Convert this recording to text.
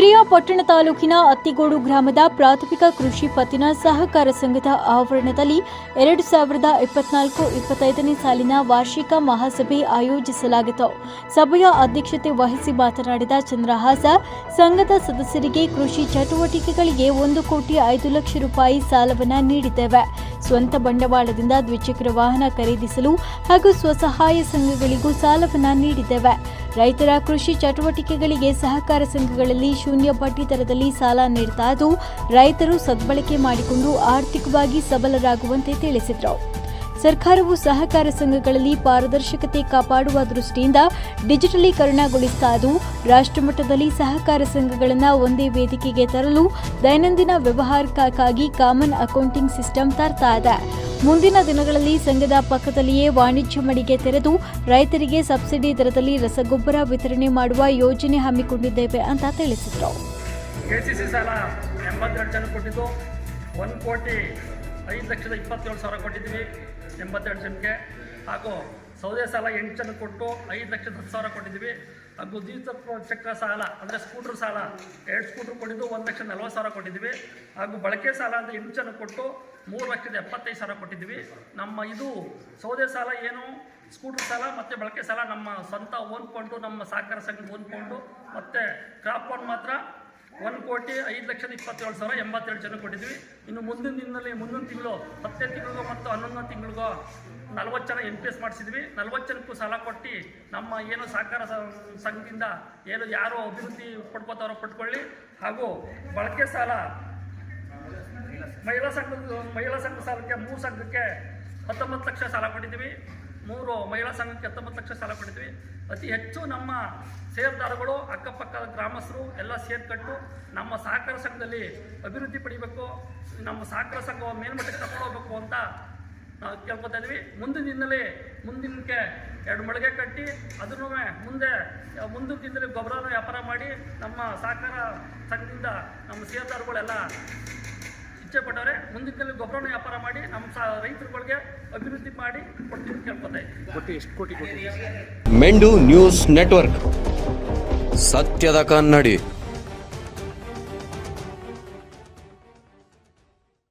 ಪಿರಿಯಾಪಟ್ಟಣ ತಾಲೂಕಿನ ಅತ್ತಿಗೋಡು ಗ್ರಾಮದ ಪ್ರಾಥಮಿಕ ಕೃಷಿ ಪತ್ತಿನ ಸಹಕಾರ ಸಂಘದ ಆವರಣದಲ್ಲಿ ಎರಡು ಸಾವಿರದ ಇಪ್ಪತ್ನಾಲ್ಕು ಇಪ್ಪತ್ತೈದನೇ ಸಾಲಿನ ವಾರ್ಷಿಕ ಮಹಾಸಭೆ ಆಯೋಜಿಸಲಾಗಿತ್ತು. ಸಭೆಯ ಅಧ್ಯಕ್ಷತೆ ವಹಿಸಿ ಮಾತನಾಡಿದ ಚಂದ್ರಹಾಸ, ಸಂಘದ ಸದಸ್ಯರಿಗೆ ಕೃಷಿ ಚಟುವಟಿಕೆಗಳಿಗೆ ಒಂದು ಕೋಟಿ ಐದು ಲಕ್ಷ ರೂಪಾಯಿ ಸಾಲವನ್ನು ನೀಡಿದ್ದೇವೆ. ಸ್ವಂತ ಬಂಡವಾಳದಿಂದ ದ್ವಿಚಕ್ರ ವಾಹನ ಖರೀದಿಸಲು ಹಾಗೂ ಸ್ವಸಹಾಯ ಸಂಘಗಳಿಗೂ ಸಾಲವನ್ನು ನೀಡಿದ್ದೇವೆ. ರೈತರ ಕೃಷಿ ಚಟುವಟಿಕೆಗಳಿಗೆ ಸಹಕಾರ ಸಂಘಗಳಲ್ಲಿ ಶೂನ್ಯ ಬಡ್ಡಿ ದರದಲ್ಲಿ ಸಾಲ ನೀಡ್ತಾ ಇದ್ದು, ರೈತರು ಸದ್ಬಳಕೆ ಮಾಡಿಕೊಂಡು ಆರ್ಥಿಕವಾಗಿ ಸಬಲರಾಗುವಂತೆ ತಿಳಿಸಿದರು. ಸರ್ಕಾರವು ಸಹಕಾರ ಸಂಘಗಳಲ್ಲಿ ಪಾರದರ್ಶಕತೆ ಕಾಪಾಡುವ ದೃಷ್ಟಿಯಿಂದ ಡಿಜಿಟಲೀಕರಣಗೊಳಿಸ್ತಾ ಇದ್ದು, ರಾಷ್ಟ್ರಮಟ್ಟದಲ್ಲಿ ಸಹಕಾರ ಸಂಘಗಳನ್ನು ಒಂದೇ ವೇದಿಕೆಗೆ ತರಲು ದೈನಂದಿನ ವ್ಯವಹಾರಕ್ಕಾಗಿ ಕಾಮನ್ ಅಕೌಂಟಿಂಗ್ ಸಿಸ್ಟಮ್ ತರ್ತಾ ಇದೆ. ಮುಂದಿನ ದಿನಗಳಲ್ಲಿ ಸಂಘದ ಪಕ್ಕದಲ್ಲಿಯೇ ವಾಣಿಜ್ಯ ಮಳಿಗೆ ತೆರೆದು ರೈತರಿಗೆ ಸಬ್ಸಿಡಿ ದರದಲ್ಲಿ ರಸಗೊಬ್ಬರ ವಿತರಣೆ ಮಾಡುವ ಯೋಜನೆ ಹಮ್ಮಿಕೊಂಡಿದ್ದೇವೆ ಅಂತ ತಿಳಿಸಿದರು. ಕೆ ಸಿ ಸಿ ಸಾಲ ಎಂಬತ್ತೆರಡು ಜನ ಕೊಟ್ಟಿದ್ದು. ಒಂದು ಕೋಟಿ ಐದು ಲಕ್ಷದ ಇಪ್ಪತ್ತೇಳು ಸಾವಿರ ಕೊಟ್ಟಿದ್ವಿ ಎಂಬತ್ತೆರಡು ಜನಕ್ಕೆ. ಹಾಗೂ ಸೌದೆ ಸಾಲ ಎಂಟು ಜನ ಕೊಟ್ಟು ಐದು ಲಕ್ಷದ ಹತ್ತು ಸಾವಿರ ಕೊಟ್ಟಿದ್ವಿ ಹಾಗೂ ದ್ವಿಚಕ್ರ ಚಕ್ರ ಸಾಲ, ಅಂದರೆ ಸ್ಕೂಟ್ರ್ ಸಾಲ. ಎರಡು ಸ್ಕೂಟ್ರ್ ಕೊಟ್ಟಿದ್ದು ಒಂದು ಲಕ್ಷದ ನಲ್ವತ್ತು ಸಾವಿರ ಕೊಟ್ಟಿದ್ವಿ ಹಾಗೂ ಬಳಕೆ ಸಾಲ ಅಂದರೆ ಎಂಟು ಜನ ಕೊಟ್ಟು ಮೂರು ಲಕ್ಷದ ಎಪ್ಪತ್ತೈದು ಸಾವಿರ ಕೊಟ್ಟಿದ್ವಿ ನಮ್ಮ ಇದು ಸೌದೆ ಸಾಲ ಏನು? ಸ್ಕೂಟ್ರ್ ಸಾಲ ಮತ್ತು ಬಳಕೆ ಸಾಲ ನಮ್ಮ ಸ್ವಂತ ಓನ್ ಫಂಡು ನಮ್ಮ ಸಹಕಾರ ಸಂಘ ಓನ್ ಫಂಡು ಮತ್ತು ಕ್ರಾಪ್ ಫಂಡ್ ಮಾತ್ರ ಒಂದು ಕೋಟಿ ಐದು ಲಕ್ಷದ ಇಪ್ಪತ್ತೇಳು ಸಾವಿರ ಎಂಬತ್ತೆರಡು ಜನ ಕೊಟ್ಟಿದ್ವಿ ಇನ್ನು ಮುಂದಿನ ದಿನದಲ್ಲಿ, ಮುಂದಿನ ತಿಂಗಳು ಹತ್ತನೇ ತಿಂಗಳಿಗೋ ಮತ್ತು ಹನ್ನೊಂದನೇ ತಿಂಗಳಿಗೋ ನಲ್ವತ್ತು ಜನ ಎನ್ ಪಿ ಎಸ್ ಮಾಡಿಸಿದ್ವಿ. ನಲ್ವತ್ತು ಜನಕ್ಕೂ ಸಾಲ ಕೊಟ್ಟು ನಮ್ಮ ಏನು ಸಹಕಾರ ಸಂಘದಿಂದ ಏನು ಯಾರು ಅಭಿವೃದ್ಧಿ ಪಡ್ಕೋತಾರೋ ಪಡ್ಕೊಳ್ಳಿ. ಹಾಗೂ ಬಳಕೆ ಸಾಲ, ಮಹಿಳಾ ಸಂಘದ ಮಹಿಳಾ ಸಂಘ ಸಾಲಕ್ಕೆ ಮೂರು ಸಂಘಕ್ಕೆ ಹತ್ತೊಂಬತ್ತು ಲಕ್ಷ ಸಾಲ ಕೊಟ್ಟಿದ್ದೀವಿ. ಮೂರು ಮಹಿಳಾ ಸಂಘಕ್ಕೆ ಹತ್ತೊಂಬತ್ತು ಲಕ್ಷ ಸಾಲ ಕೊಟ್ಟಿದ್ವಿ ಅತಿ ಹೆಚ್ಚು ನಮ್ಮ ಸೇರ್ದಾರಗಳು ಅಕ್ಕಪಕ್ಕದ ಗ್ರಾಮಸ್ಥರು ಎಲ್ಲ ಸೇರ್ಕಟ್ಟು ನಮ್ಮ ಸಹಕಾರ ಸಂಘದಲ್ಲಿ ಅಭಿವೃದ್ಧಿ ಪಡಿಬೇಕು. ನಮ್ಮ ಸಹಕಾರ ಸಂಘ ಮೇಲ್ಮಟ್ಟಕ್ಕೆ ತಗೊಂಡೋಗ್ಬೇಕು ಅಂತ ನಾವು ಕೇಳ್ಕೊತಾ ಇದ್ವಿ ಮುಂದಿನ ದಿನದಲ್ಲಿ ಮುಂದಿನಕ್ಕೆ ಎರಡು ಮಳಿಗೆ ಕಟ್ಟಿ ಅದನ್ನು ಮುಂದೆ ಮುಂದಿನ ದಿನದಲ್ಲಿ ಗೊಬ್ಬರನ ವ್ಯಾಪಾರ ಮಾಡಿ ನಮ್ಮ ಸಹಕಾರ ಸಂಘದಿಂದ ನಮ್ಮ ಸೇರ್ದಾರ್ಗಳೆಲ್ಲ ಇಚ್ಛೆ ಪಟ್ಟವ್ರೆ ಮುಂದಿನ ದಿನದಲ್ಲಿ ಗೊಬ್ಬರನ ವ್ಯಾಪಾರ ಮಾಡಿ ನಮ್ಮ ಸ ರೈತರುಗಳಿಗೆ ಅಭಿವೃದ್ಧಿ ಮಾಡಿ ಕೊಡ್ತೀವಿ ಕೇಳ್ಕೊತಾ ಇದ್ದೀವಿ ಕೋಟಿ ಎಷ್ಟು ಕೋಟಿ ಕೊಟ್ಟಿದ್ದೀವಿ ಮೆಂಡು ನ್ಯೂಸ್ ನೆಟ್ವರ್ಕ್. ಸತ್ಯದ ಕನ್ನಡಿ.